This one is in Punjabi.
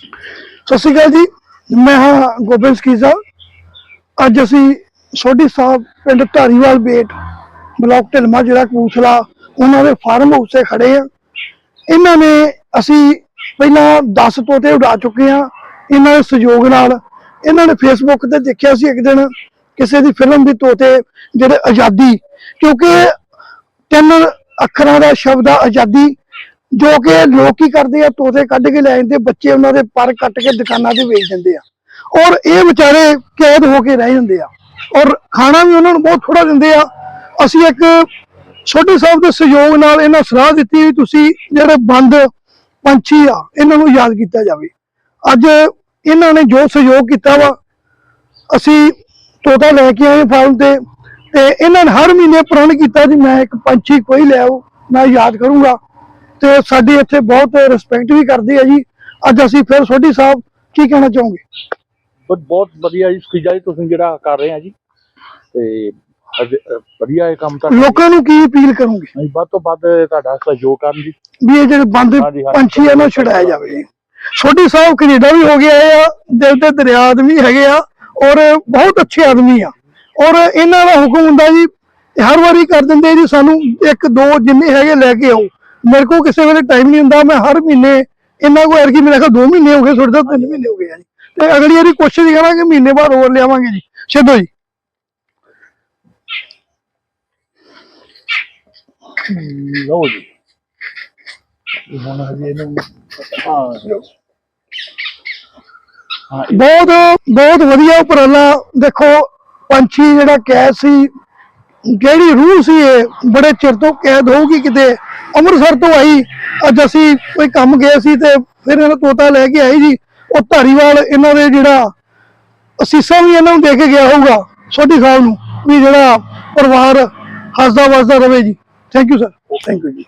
ਸਤਿ ਸ਼੍ਰੀ ਅਕਾਲ ਜੀ। ਮੈਂ ਹਾਂ ਗੋਬਿੰਦ ਸਕੀਜ਼ਾ। ਅੱਜ ਅਸੀਂ ਸੋਢੀ ਸਾਹਿਬ ਪਿੰਡ ਧਾਰੀਵਾਲ ਬੇਟ, ਬਲਾਕ ਢਿਲਮਾ ਜਿਹੜਾ ਕਪੂਰਥਲਾ, ਉਹਨਾਂ ਦੇ ਫਾਰਮ ਹਾਊਸ ਤੇ ਖੜੇ ਆ ਇਹਨਾਂ ਨੇ ਅਸੀਂ ਪਹਿਲਾਂ 10 ਤੋਤੇ ਉਡਾ ਚੁੱਕੇ ਆ ਇਹਨਾਂ ਦੇ ਸਹਿਯੋਗ ਨਾਲ। ਇਹਨਾਂ ਨੇ ਫੇਸਬੁੱਕ ਤੇ ਦੇਖਿਆ ਸੀ ਇੱਕ ਦਿਨ ਕਿਸੇ ਦੀ ਫਿਲਮ ਦੀ ਤੋਤੇ ਜਿਹੜੇ ਆਜ਼ਾਦੀ, ਕਿਉਂਕਿ ਤਿੰਨ ਅੱਖਰਾਂ ਦਾ ਸ਼ਬਦ ਆ, ਆਜ਼ਾਦੀ ਜੋ ਕਿ ਲੋਕ ਕੀ ਕਰਦੇ ਆ ਤੋਤੇ ਕੱਢ ਕੇ ਲੈ ਜਾਂਦੇ ਬੱਚੇ ਉਹਨਾਂ ਦੇ ਪਰ ਕੱਟ ਕੇ ਦੁਕਾਨਾਂ ਤੇ ਵੇਚ ਦਿੰਦੇ ਆ। ਔਰ ਇਹ ਵਿਚਾਰੇ ਕੈਦ ਹੋ ਕੇ ਰਹਿ ਜਾਂਦੇ ਆ। ਔਰ ਖਾਣਾ ਵੀ ਉਹਨਾਂ ਨੂੰ ਬਹੁਤ ਥੋੜਾ ਦਿੰਦੇ ਆ। ਅਸੀਂ ਇੱਕ ਛੋਟੇ ਸਾਹਿਬ ਦੇ ਸਹਿਯੋਗ ਨਾਲ ਇਹਨਾਂ ਸਲਾਹ ਦਿੱਤੀ ਵੀ ਤੁਸੀਂ ਜਿਹੜੇ ਬੰਦ ਪੰਛੀ ਆ, ਇਹਨਾਂ ਨੂੰ ਯਾਦ ਕੀਤਾ ਜਾਵੇ। ਅੱਜ ਇਹਨਾਂ ਨੇ ਜੋ ਸਹਿਯੋਗ ਕੀਤਾ ਵਾ, ਅਸੀਂ ਤੋਤਾ ਲੈ ਕੇ ਆਏ ਫਾਰਮ ਤੇ ਤੇ ਇਹਨਾਂ ਨੇ ਹਰ ਮਹੀਨੇ ਪ੍ਰਣ ਕੀਤਾ ਜੀ ਮੈਂ ਇੱਕ ਪੰਛੀ ਕੋਈ ਲੈ ਆਓ, ਮੈਂ ਯਾਦ ਕਰੂੰਗਾ। ਤੇ ਸਾਡੀ ਇੱਥੇ ਬਹੁਤ ਰਿਸਪੈਕਟ ਵੀ ਕਰਦੇ ਆ ਜੀ। ਅੱਜ ਅਸੀਂ ਫਿਰ ਸੋਢੀ ਸਾਹਿਬ ਕੀ ਕਹਿਣਾ ਚਾਹੋਗੇ? ਬਹੁਤ ਵਧੀਆ ਜੀ ਸੁਖੀਜਾ ਜੀ ਤੁਸੀਂ ਜਿਹੜਾ ਕਰ ਰਹੇ ਆ ਜੀ। ਤੇ ਅੱਜ, ਵਧੀਆ ਇਹ ਕੰਮ ਤਾਂ ਲੋਕਾਂ ਨੂੰ ਕੀ ਅਪੀਲ ਕਰੋਗੇ? ਅਸੀਂ ਵੱਧ ਤੋਂ ਵੱਧ ਤੁਹਾਡਾ ਸਹਿਯੋਗ ਕਰਨ ਜੀ। ਵੀ ਇਹ ਜਿਹੜੇ ਬੰਦ ਹਾਂਜੀ, ਹਾਂਜੀ। ਪੰਛੀ ਆ ਨਾ ਛੁਡਾਇਆ ਜਾਵੇ। ਸੋਢੀ ਸਾਹਿਬ ਕੈਨੇਡਾ ਵੀ ਹੋ ਗਏ ਆਏ ਆ ਦਿਲ ਦੇ ਦਰਿਆ ਆਦਮੀ ਹੈਗੇ ਆ ਔਰ ਬਹੁਤ ਅੱਛੇ ਆਦਮੀ ਆ। ਔਰ ਇਹਨਾਂ ਦਾ ਹੁਕਮ ਹੁੰਦਾ ਜੀ ਇਹ ਹਰ ਵਾਰੀ ਕਰ ਦਿੰਦੇ ਜੀ ਸਾਨੂੰ ਇੱਕ ਦੋ ਜਿੰਨੇ ਹੈਗੇ ਲੈ ਕੇ ਆਓ। ਮੇਰੇ ਕੋਲ ਕਿਸੇ ਵੇਲੇ ਟਾਈਮ ਨਹੀਂ ਹੁੰਦਾ ਮੈਂ ਹਰ ਮਹੀਨੇ ਇਹਨਾਂ ਕੋਲ ਐਰਕੀ ਮੇਰੇ ਕੋਲ 2 ਮਹੀਨੇ ਹੋ ਗਏ ਥੋੜੇ ਤੋਂ 3 ਮਹੀਨੇ ਹੋ ਗਏ ਆ ਜੀ। ਤੇ ਅਗਲੀ ਵਾਰੀ ਕੋਸ਼ਿਸ਼ ਕਰਾਂਗੇ ਮਹੀਨੇ ਬਾਅਦ ਹੋਰ ਲਿਆਵਾਂਗੇ ਜੀ। ਛੱਡੋ ਜੀ। ਲਓ ਜੀ। ਇਹ ਹੁਣ ਹਜੇ ਇਹਨੂੰ ਹਾਂ। ਹਾਂ ਇਹ- ਬਹੁਤ ਬਹੁਤ ਵਧੀਆ ਉਪਰਾਲਾ। ਦੇਖੋ ਪੰਛੀ ਜਿਹੜਾ ਕੈਦ ਸੀ ਜਿਹੜੀ ਰੂਹ ਸੀ ਇਹ ਬੜੇ ਚਿਰ ਤੋਂ ਕੈਦ ਹੋਊਗੀ ਕਿਤੇ, ਅੰਮ੍ਰਿਤਸਰ ਤੋਂ ਆਈ, ਅੱਜ ਅਸੀਂ ਕੋਈ ਕੰਮ ਗਏ ਸੀ ਤੇ ਫਿਰ ਇਹਨਾਂ ਤੋਤਾ ਲੈ ਕੇ ਆਈ ਜੀ। ਉਹ ਧਾਰੀਵਾਲ ਇਹਨਾਂ ਦੇ ਜਿਹੜਾ ਅਸੀਸਾਂ ਵੀ ਇਹਨਾਂ ਨੂੰ ਦੇ ਕੇ ਗਿਆ ਹੋਊਗਾ ਸੋਢੀ ਸਾਹਿਬ ਨੂੰ, ਵੀ ਜਿਹੜਾ ਪਰਿਵਾਰ ਹੱਸਦਾ ਵਸਦਾ ਰਵੇ ਜੀ। Thank you sir thank you ਜੀ।